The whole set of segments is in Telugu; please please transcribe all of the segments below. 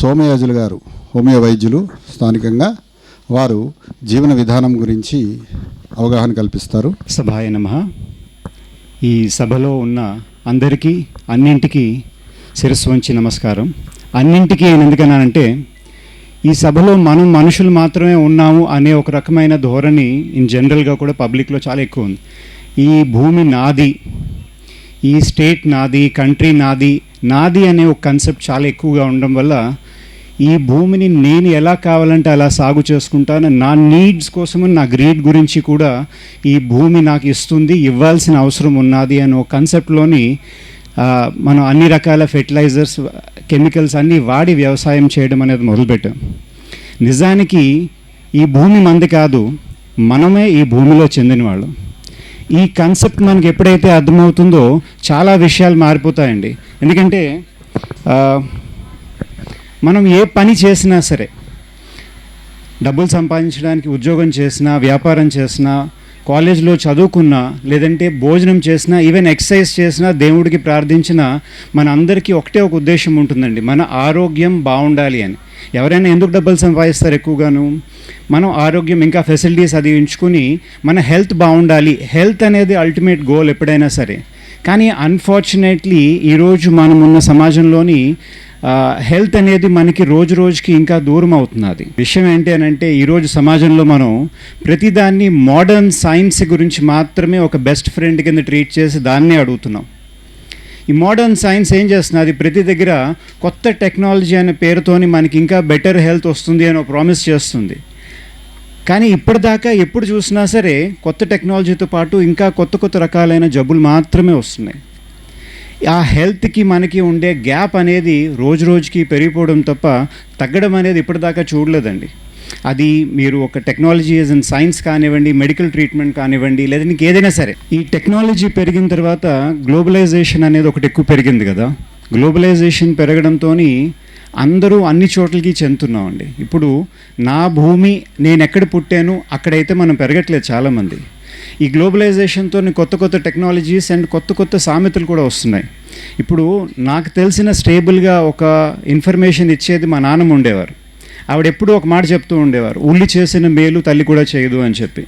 సోమయాజులు గారు హోమియో వైద్యులు స్థానికంగా వారు జీవన విధానం గురించి అవగాహన కల్పిస్తారు. సభాయ నమ. ఈ సభలో ఉన్న అందరికీ అన్నింటికీ శిరస్సు వంచి నమస్కారం. అన్నింటికీ నేను ఎందుకన్నానంటే ఈ సభలో మనం మనుషులు మాత్రమే ఉన్నాము అనే ఒక రకమైన ధోరణి ఇన్ జనరల్గా కూడా పబ్లిక్లో చాలా ఎక్కువ ఉంది. ఈ భూమి నాది ఈ స్టేట్ నాది కంట్రీ నాది నాది అనే ఒక కన్సెప్ట్ చాలా ఎక్కువగా ఉండడం వల్ల ఈ భూమిని నేను ఎలా కావాలంటే అలా సాగు చేసుకుంటాను నా నీడ్స్ కోసం నా గ్రీడ్ గురించి కూడా ఈ భూమి నాకు ఇస్తుంది ఇవ్వాల్సిన అవసరం ఉన్నది అనే ఒక కన్సెప్ట్లోని మనం అన్ని రకాల ఫెర్టిలైజర్స్ కెమికల్స్ అన్నీ వాడి వ్యవసాయం చేయడం అనేది మొదలుపెట్టాం. నిజానికి ఈ భూమి మంది కాదు మనమే ఈ భూమిలో చెందిన ఈ కన్సెప్ట్ మనకి ఎప్పుడైతే అర్థమవుతుందో చాలా విషయాలు మారిపోతాయండి. ఎందుకంటే మనం ఏ పని చేసినా సరే డబ్బులు సంపాదించడానికి ఉద్యోగం చేసినా వ్యాపారం చేసినా కాలేజ్లో చదువుకున్నా లేదంటే భోజనం చేసినా ఈవెన్ ఎక్సర్సైజ్ చేసినా దేవుడికి ప్రార్థించినా మన అందరికీ ఒకటే ఒక ఉద్దేశం ఉంటుందండి. మన ఆరోగ్యం బాగుండాలి అని. ఎవరైనా ఎందుకు డబ్బులు సంపాదిస్తారు ఎక్కువగాను? మనం ఆరోగ్యం ఇంకా ఫెసిలిటీస్ అది ఉంచుకుని మన హెల్త్ బాగుండాలి. హెల్త్ అనేది అల్టిమేట్ గోల్ ఎప్పుడైనా సరే. కానీ అన్ఫార్చునేట్లీ ఈరోజు మనం ఉన్న సమాజంలోని హెల్త్ అనేది మనకి రోజు రోజుకి ఇంకా దూరం అవుతున్నది. విషయం ఏంటి అని అంటే ఈరోజు సమాజంలో మనం ప్రతిదాన్ని మోడర్న్ సైన్స్ గురించి మాత్రమే ఒక బెస్ట్ ఫ్రెండ్ కింద ట్రీట్ చేసి దాన్నే అడుగుతున్నాం. ఈ మోడర్న్ సైన్స్ ఏం చేస్తున్నది? ప్రతి దగ్గర కొత్త టెక్నాలజీ అనే పేరుతోని మనకి ఇంకా బెటర్ హెల్త్ వస్తుంది అని ప్రామిస్ చేస్తుంది. కానీ ఇప్పటిదాకా ఎప్పుడు చూసినా సరే కొత్త టెక్నాలజీతో పాటు ఇంకా కొత్త కొత్త రకాలైన జబ్బులు మాత్రమే వస్తున్నాయి. ఆ హెల్త్కి మనకి ఉండే గ్యాప్ అనేది రోజు రోజుకి పెరిగిపోవడం తప్ప తగ్గడం అనేది ఇప్పటిదాకా చూడలేదండి. అది మీరు ఒక టెక్నాలజీ యాజ్ ఇన్ సైన్స్ కానివ్వండి మెడికల్ ట్రీట్మెంట్ కానివ్వండి లేదా నీకు ఏదైనా సరే ఈ టెక్నాలజీ పెరిగిన తర్వాత గ్లోబలైజేషన్ అనేది ఒకటి ఎక్కువ పెరిగింది కదా. గ్లోబలైజేషన్ పెరగడంతో అందరూ అన్ని చోట్లకి చెందుతున్నామండి. ఇప్పుడు నా భూమి నేను ఎక్కడ పుట్టాను అక్కడైతే మనం పెరగట్లేదు చాలామంది. ఈ గ్లోబలైజేషన్తో కొత్త కొత్త టెక్నాలజీస్ అండ్ కొత్త కొత్త సామెతలు కూడా వస్తున్నాయి. ఇప్పుడు నాకు తెలిసిన స్టేబుల్గా ఒక ఇన్ఫర్మేషన్ ఇచ్చేది మా నాన్నమ్మ ఉండేవారు. ఆవిడ ఎప్పుడూ ఒక మాట చెప్తూ ఉండేవారు ఉల్లి చేసిన మేలు తల్లి కూడా చేయదు అని చెప్పి.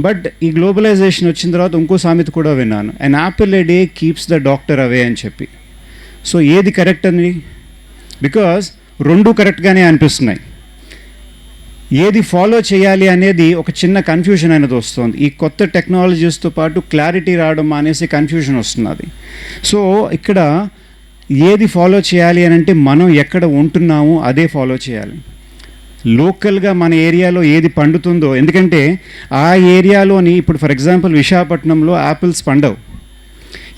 బట్ ఈ గ్లోబలైజేషన్ వచ్చిన తర్వాత ఇంకో సామెత కూడా విన్నాను and apple a day keeps the doctor away అని చెప్పి. సో ఏది కరెక్ట్ అని బికాస్ రెండు కరెక్ట్గానే అనిపిస్తున్నాయి. ఏది ఫాలో చేయాలి అనేది ఒక చిన్న కన్ఫ్యూజన్ అనేది వస్తుంది. ఈ కొత్త టెక్నాలజీస్తో పాటు క్లారిటీ రావడం అనేసి కన్ఫ్యూజన్ వస్తున్నది. సో ఇక్కడ ఏది ఫాలో చేయాలి అని అంటే మనం ఎక్కడ ఉంటున్నాము అదే ఫాలో చేయాలి. లోకల్గా మన ఏరియాలో ఏది పండుతుందో ఎందుకంటే ఆ ఏరియాలోని ఇప్పుడు ఫర్ ఎగ్జాంపుల్ విశాఖపట్నంలో యాపిల్స్ పండవు.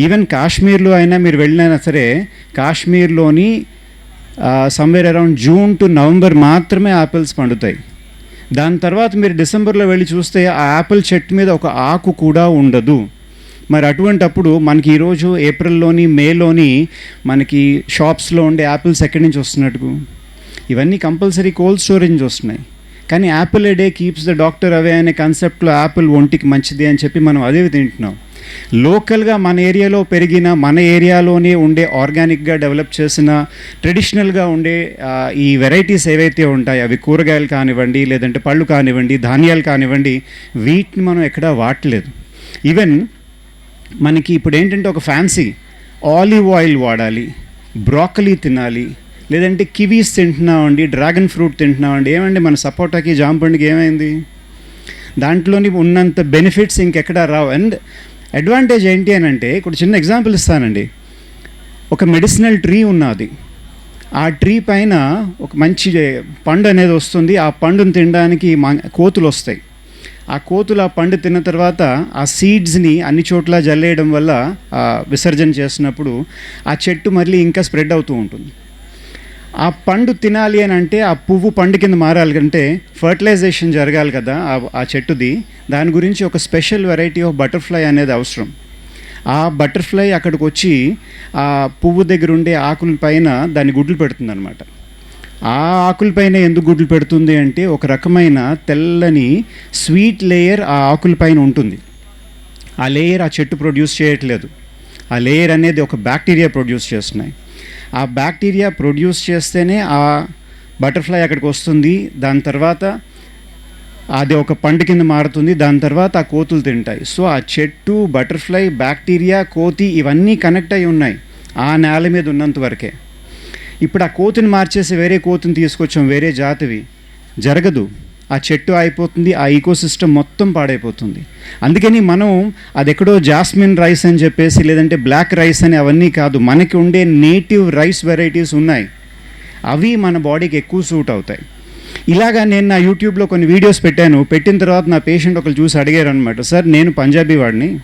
ఈవెన్ కాశ్మీర్లో అయినా మీరు వెళ్ళినా సరే కాశ్మీర్లోని somewhere around June to November మాత్రమే యాపిల్స్ పండుతాయి. దాని తర్వాత మీరు డిసెంబర్లో వెళ్ళి చూస్తే ఆ యాపిల్ చెట్టు మీద ఒక ఆకు కూడా ఉండదు. మరి అటువంటప్పుడు మనకి ఈరోజు ఏప్రిల్లోని మేలోని మనకి షాప్స్లో ఉండే యాపిల్స్ ఎక్కడి నుంచి వస్తున్నట్టు ఇవన్నీ కంపల్సరీ కోల్డ్ స్టోరేజ్ నుంచి వస్తున్నాయి. కానీ apple a day keeps the doctor away అనే కాన్సెప్ట్లో యాపిల్ ఒంటికి మంచిది అని చెప్పి మనం అదే తింటున్నాం. లోకల్గా మన ఏరియాలో పెరిగిన మన ఏరియాలోనే ఉండే ఆర్గానిక్గా డెవలప్ చేసిన ట్రెడిషనల్గా ఉండే ఈ వెరైటీస్ ఏవైతే ఉంటాయో అవి కూరగాయలు కానివ్వండి లేదంటే పళ్ళు కానివ్వండి ధాన్యాలు కానివ్వండి వీటిని మనం ఎక్కడా వాడలేదు. ఈవెన్ మనకి ఇప్పుడు ఏంటంటే ఒక ఫ్యాన్సీ ఆలివ్ ఆయిల్ వాడాలి బ్రాకలీ తినాలి లేదంటే కివీస్ తింటున్నామండి డ్రాగన్ ఫ్రూట్ తింటున్నామండి ఏమండి మన సపోటాకి జాంపండుకి ఏమైంది? దాంట్లోని ఉన్నంత బెనిఫిట్స్ ఇంకెక్కడా రావు. అండ్ అడ్వాంటేజ్ ఏంటి అని అంటే ఇప్పుడు చిన్న ఎగ్జాంపుల్ ఇస్తానండి. ఒక మెడిసినల్ ట్రీ ఉన్నది. ఆ ట్రీ పైన ఒక మంచి పండు అనేది వస్తుంది. ఆ పండును తినడానికి మా- కోతులు వస్తాయి. ఆ కోతులు ఆ పండు తిన్న తర్వాత ఆ సీడ్స్ని అన్ని చోట్ల జల్లేయడం వల్ల విసర్జన చేసినప్పుడు ఆ చెట్టు మళ్ళీ ఇంకా స్ప్రెడ్ అవుతూ ఉంటుంది. ఆ పండు తినాలి అని అంటే ఆ పువ్వు పండు కింద మారాలి అంటే ఫర్టిలైజేషన్ జరగాలి కదా ఆ- చెట్టుది. దాని గురించి ఒక స్పెషల్ వెరైటీ ఆఫ్ బటర్ఫ్లై అనేది అవసరం. ఆ బటర్ఫ్లై అక్కడికి వచ్చి ఆ పువ్వు దగ్గర ఉండే ఆకుల పైన దాన్ని గుడ్లు పెడుతుంది అనమాట ఆ ఆకులపైన ఎందుకు గుడ్లు పెడుతుంది అంటే ఒక రకమైన తెల్లని స్వీట్ లేయర్ ఆ ఆకులపైన ఉంటుంది. ఆ లేయర్ ఆ చెట్టు ప్రొడ్యూస్ చేయట్లేదు. ఆ లేయర్ అనేది ఒక బ్యాక్టీరియా ప్రొడ్యూస్ చేస్తున్నాయి. ఆ బ్యాక్టీరియా ప్రొడ్యూస్ చేస్తేనే ఆ బటర్ఫ్లై అక్కడికి వస్తుంది. దాని తర్వాత అది ఒక పండు కింద మారుతుంది. దాని తర్వాత ఆ కోతులు తింటాయి. సో ఆ చెట్టు బటర్ఫ్లై బ్యాక్టీరియా కోతి ఇవన్నీ కనెక్ట్ అయి ఉన్నాయి ఆ నేల మీద ఉన్నంత వరకే. ఇప్పుడు ఆ కోతిని మార్చేసి వేరే కోతిని తీసుకొచ్చాం. వేరే జాతివి. జరగదు. ఆ చెట్టు అయిపోతుంది ఆ ఈకోసిస్టమ్ మొత్తం పాడైపోతుంది. అందుకని మనం అది ఎక్కడో జాస్మిన్ రైస్ అని చెప్పేసి లేదంటే బ్లాక్ రైస్ అని అవన్నీ కాదు మనకి ఉండే నేటివ్ రైస్ వెరైటీస్ ఉన్నాయి. అవి మన బాడీకి ఎక్కువ సూట్ అవుతాయి. ఇలాగా నేను నా యూట్యూబ్లో కొన్ని వీడియోస్ పెట్టాను. పెట్టిన తర్వాత నా పేషెంట్ ఒకరు చూసి అడిగారు అనమాట సార్ నేను పంజాబీ వాడిని.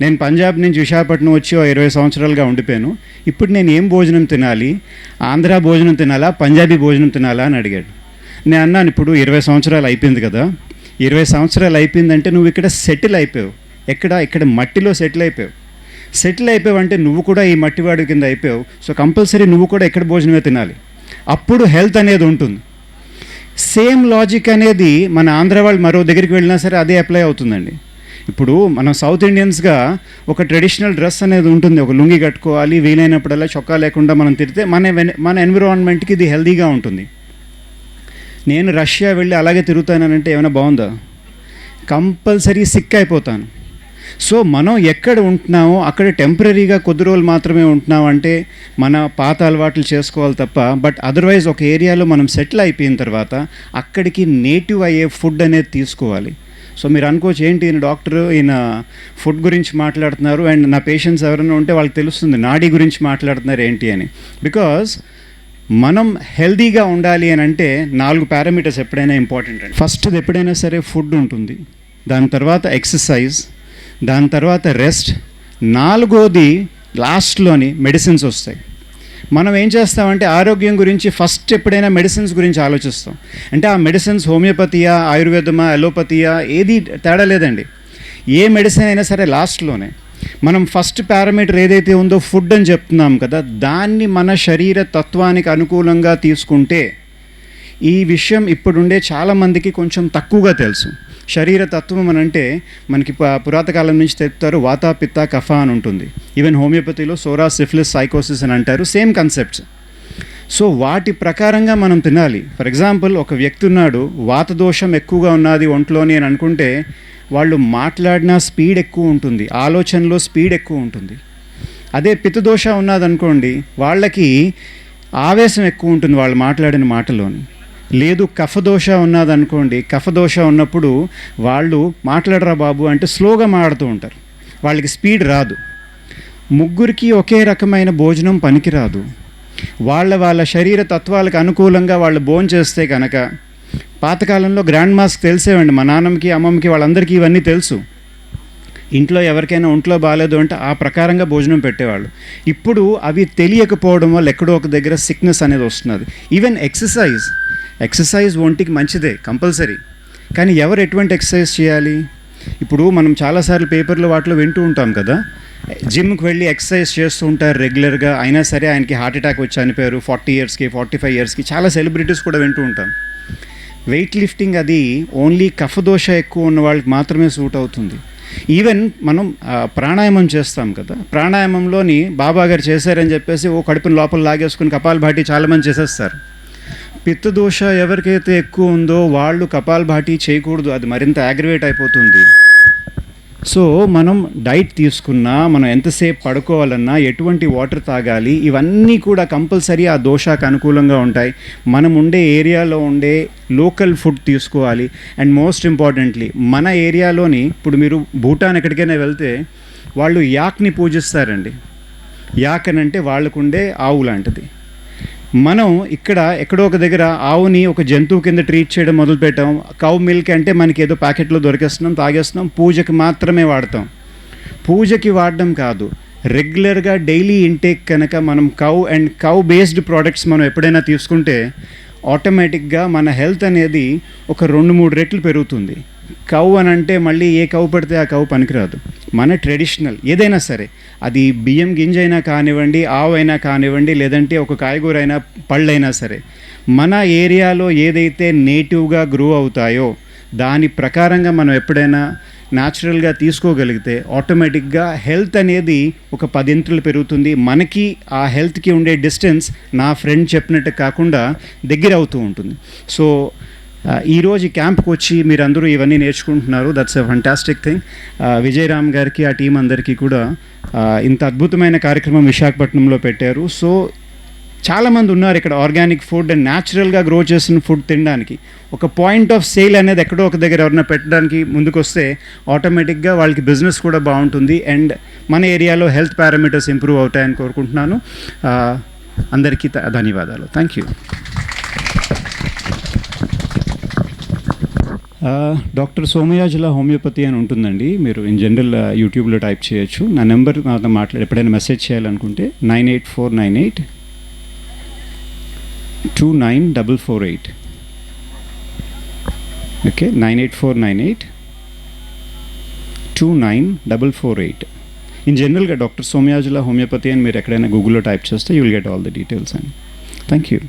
నేను పంజాబ్ నుంచి విశాఖపట్నం వచ్చి ఇరవై సంవత్సరాలుగా ఉండిపోయాను. ఇప్పుడు నేను ఏం భోజనం తినాలి? ఆంధ్ర భోజనం తినాలా? పంజాబీ భోజనం తినాలా? అని అడిగాడు. నేను అన్నాను ఇప్పుడు ఇరవై సంవత్సరాలు అయిపోయింది కదా. ఇరవై సంవత్సరాలు అయిపోయిందంటే నువ్వు ఇక్కడ సెటిల్ అయిపోయావు. ఎక్కడ? ఇక్కడ మట్టిలో సెటిల్ అయిపోయావు. సెటిల్ అయిపోయావు అంటే నువ్వు కూడా ఈ మట్టివాడి కింద అయిపోయావు. సో కంపల్సరీ నువ్వు కూడా ఎక్కడ భోజనమే తినాలి? అప్పుడు హెల్త్ అనేది ఉంటుంది. సేమ్ లాజిక్ అనేది మన ఆంధ్ర వాళ్ళు మరో దగ్గరికి వెళ్ళినా సరే అదే అప్లై అవుతుందండి. ఇప్పుడు మనం సౌత్ ఇండియన్స్గా ఒక ట్రెడిషనల్ డ్రెస్ అనేది ఉంటుంది. ఒక లుంగి కట్టుకోవాలి వీలైనప్పుడల్లా చొక్కా లేకుండా మనం తిరిగితే మన వెన్- మన ఎన్విరాన్మెంట్కి ఇది హెల్దీగా ఉంటుంది. నేను రష్యా వెళ్ళి అలాగే తిరుగుతానంటే ఏమైనా బాగుందా? కంపల్సరీ సిక్ అయిపోతాను. సో మనం ఎక్కడ ఉంటున్నామో అక్కడ టెంపరీగా కొద్ది రోజులు మాత్రమే ఉంటున్నాం అంటే మన పాత అలవాట్లు చేసుకోవాలి తప్ప బట్ అదర్వైజ్ ఒక ఏరియాలో మనం సెటిల్ అయిపోయిన తర్వాత అక్కడికి నేటివ్ అయ్యే ఫుడ్ అనేది తీసుకోవాలి. సో మీరు అనుకోవచ్చు ఏంటి ఈయన డాక్టర్ ఈయన ఫుడ్ గురించి మాట్లాడుతున్నారు అండ్ నా పేషెంట్స్ ఎవరైనా ఉంటే వాళ్ళకి తెలుస్తుంది నాడీ గురించి మాట్లాడుతున్నారు ఏంటి అని. బికాజ్ మనం హెల్దీగా ఉండాలి అని అంటే నాలుగు పారామీటర్స్ ఎప్పుడైనా ఇంపార్టెంట్ అండి. ఫస్ట్ ఎప్పుడైనా సరే ఫుడ్ ఉంటుంది. దాని తర్వాత ఎక్సర్సైజ్ దాని తర్వాత రెస్ట్ నాలుగోది లాస్ట్లోని మెడిసిన్స్ వస్తాయి. మనం ఏం చేస్తామంటే ఆరోగ్యం గురించి ఫస్ట్ ఎప్పుడైనా మెడిసిన్స్ గురించి ఆలోచిస్తాం. అంటే ఆ మెడిసిన్స్ హోమియోపతియా ఆయుర్వేదమా అలోపతియా ఏది తేడా లేదండి. ఏ మెడిసిన్ అయినా సరే లాస్ట్లోనే. మనం ఫస్ట్ పారామీటర్ ఏదైతే ఉందో ఫుడ్ అని చెప్తున్నాం కదా దాన్ని మన శరీర తత్వానికి అనుకూలంగా తీసుకుంటే ఈ విషయం ఇప్పుడుండే చాలామందికి కొంచెం తక్కువగా తెలుసు. శరీర తత్వం అని అంటే మనకి ప- పురాతకాలం నుంచి చెప్తారు వాత పిత్త కఫ అని ఉంటుంది. ఈవెన్ హోమియోపతిలో సోరా సిఫిలిస్ సైకోసిస్ అని అంటారు సేమ్ కన్సెప్ట్స్ సో వాటి ప్రకారంగా మనం తినాలి. ఫర్ ఎగ్జాంపుల్ ఒక వ్యక్తి ఉన్నాడు వాత దోషం ఎక్కువగా ఉన్నది ఒంట్లోని అని అనుకుంటే వాళ్ళు మాట్లాడిన స్పీడ్ ఎక్కువ ఉంటుంది ఆలోచనలో స్పీడ్ ఎక్కువ ఉంటుంది. అదే పితదోష ఉన్నదనుకోండి వాళ్ళకి ఆవేశం ఎక్కువ ఉంటుంది వాళ్ళు మాట్లాడిన మాటలోని. లేదు కఫదోష ఉన్నదనుకోండి కఫదోష ఉన్నప్పుడు వాళ్ళు మాట్లాడరా బాబు అంటే స్లోగా మాడుతూ ఉంటారు. వాళ్ళకి స్పీడ్ రాదు. ముగ్గురికి ఒకే రకమైన భోజనం పనికిరాదు. వాళ్ళ వాళ్ళ శరీర తత్వాలకు అనుకూలంగా వాళ్ళు భోజనం చేస్తే కనుక పాతకాలంలో గ్రాండ్ మాస్క్ తెలిసేవండి. మా నాన్నమ్మకి అమ్మమ్మకి వాళ్ళందరికీ ఇవన్నీ తెలుసు. ఇంట్లో ఎవరికైనా ఒంట్లో బాగాలేదు అంటే ఆ ప్రకారంగా భోజనం పెట్టేవాళ్ళు. ఇప్పుడు అవి తెలియకపోవడం వల్ల ఎక్కడో ఒక దగ్గర సిక్నెస్ అనేది వస్తున్నది. ఈవెన్ ఎక్సర్సైజ్ ఎక్సర్సైజ్ ఒంటికి మంచిదే కంపల్సరీ కానీ ఎవరు ఎటువంటి ఎక్సర్సైజ్ చేయాలి? ఇప్పుడు మనం చాలాసార్లు పేపర్లో వాటిలో వింటూ ఉంటాం కదా. జిమ్కి వెళ్ళి ఎక్సర్సైజ్ చేస్తూ ఉంటారు రెగ్యులర్గా అయినా సరే ఆయనకి హార్ట్ అటాక్ వచ్చి చనిపోయారు. ఫార్టీ ఇయర్స్కి ఫార్టీ ఫైవ్ ఇయర్స్కి చాలా సెలబ్రిటీస్ కూడా వింటూ ఉంటాం. వెయిట్ లిఫ్టింగ్ అది ఓన్లీ కఫదోష ఎక్కువ ఉన్న వాళ్ళకి మాత్రమే సూట్ అవుతుంది. ఈవెన్ మనం ప్రాణాయామం చేస్తాం కదా ప్రాణాయామంలోని బాబా గారు చేశారని చెప్పేసి ఓ కడుపుని లోపల లాగేసుకుని కపాల్ భాటి చాలామంది చేసేస్తారు. పిత్తదోష ఎవరికైతే ఎక్కువ ఉందో వాళ్ళు కపాల్ భాటి చేయకూడదు అది మరింత అగ్రివేట్ అయిపోతుంది సో మనం డైట్ తీసుకున్నా మనం ఎంతసేపు పడుకోవాలన్నా ఎటువంటి వాటర్ తాగాలి ఇవన్నీ కూడా కంపల్సరీ ఆ దోషాకు అనుకూలంగా ఉంటాయి. మనం ఉండే ఏరియాలో ఉండే లోకల్ ఫుడ్ తీసుకోవాలి. అండ్ మోస్ట్ ఇంపార్టెంట్లీ మన ఏరియాలోని ఇప్పుడు మీరు భూటాన్ ఎక్కడికైనా వెళ్తే వాళ్ళు యాక్ని పూజిస్తారండి. యాక్ అని అంటే వాళ్ళకుండే ఆవు లాంటిది. మనం ఇక్కడ ఎక్కడో ఒక దగ్గర ఆవుని ఒక జంతువు కింద ట్రీట్ చేయడం మొదలుపెట్టాం. కౌ మిల్క్ అంటే మనకి ఏదో ప్యాకెట్లో దొరికేస్తున్నాం తాగేస్తున్నాం పూజకి మాత్రమే వాడతాం. పూజకి వాడడం కాదు. రెగ్యులర్గా డైలీ ఇంటేక్ కనుక మనం cow and cow based products మనం ఎప్పుడైనా తీసుకుంటే ఆటోమేటిక్గా మన హెల్త్ అనేది ఒక రెండు మూడు రెట్లు పెరుగుతుంది. కౌ అని అంటే మళ్ళీ ఏ కౌ పడితే ఆ కౌ పనికిరాదు. మన ట్రెడిషనల్ ఏదైనా సరే అది బియ్యం గింజ అయినా కానివ్వండి ఆవు అయినా కానివ్వండి లేదంటే ఒక కాయగూర అయినా పళ్ళైనా సరే మన ఏరియాలో ఏదైతే నేటివ్గా గ్రో అవుతాయో దాని ప్రకారంగా మనం ఎప్పుడైనా న్యాచురల్గా తీసుకోగలిగితే ఆటోమేటిక్గా హెల్త్ అనేది ఒక పదింతలు పెరుగుతుంది. మనకి ఆ హెల్త్కి ఉండే డిస్టెన్స్ నా ఫ్రెండ్ చెప్పినట్టు కాకుండా దగ్గర అవుతూ ఉంటుంది. సో ఈరోజు ఈ క్యాంప్కి వచ్చి మీరందరూ ఇవన్నీ నేర్చుకుంటున్నారు. That's a fantastic thing Vijayaram గారికి ఆ టీం అందరికీ కూడా ఇంత అద్భుతమైన కార్యక్రమం విశాఖపట్నంలో పెట్టారు. సో చాలామంది ఉన్నారు ఇక్కడ ఆర్గానిక్ ఫుడ్ అండ్ న్యాచురల్గా గ్రో చేసిన ఫుడ్ తినడానికి. ఒక పాయింట్ ఆఫ్ సేల్ అనేది ఎక్కడో ఒక దగ్గర ఎవరైనా పెట్టడానికి ముందుకొస్తే ఆటోమేటిక్గా వాళ్ళకి బిజినెస్ కూడా బాగుంటుంది. అండ్ మన ఏరియాలో హెల్త్ పారామీటర్స్ ఇంప్రూవ్ అవుతాయని కోరుకుంటున్నాను. అందరికీ త- ధన్యవాదాలు. Thank you doctor Somayajula homeopathy అని ఉంటుందండి. మీరు ఇన్ జనరల్ యూట్యూబ్లో టైప్ చేయొచ్చు. నా నెంబర్ నాతో మాట్లాడి ఎప్పుడైనా మెసేజ్ చేయాలనుకుంటే nine eight four nine eight two nine double four eight okay nine eight four nine eight two nine double four eight in జనరల్గా డాక్టర్ సోమయాజుల హోమియోపతి అని మీరు ఎక్కడైనా గూగుల్లో టైప్ చేస్తే you will get all the details అండి. Thank you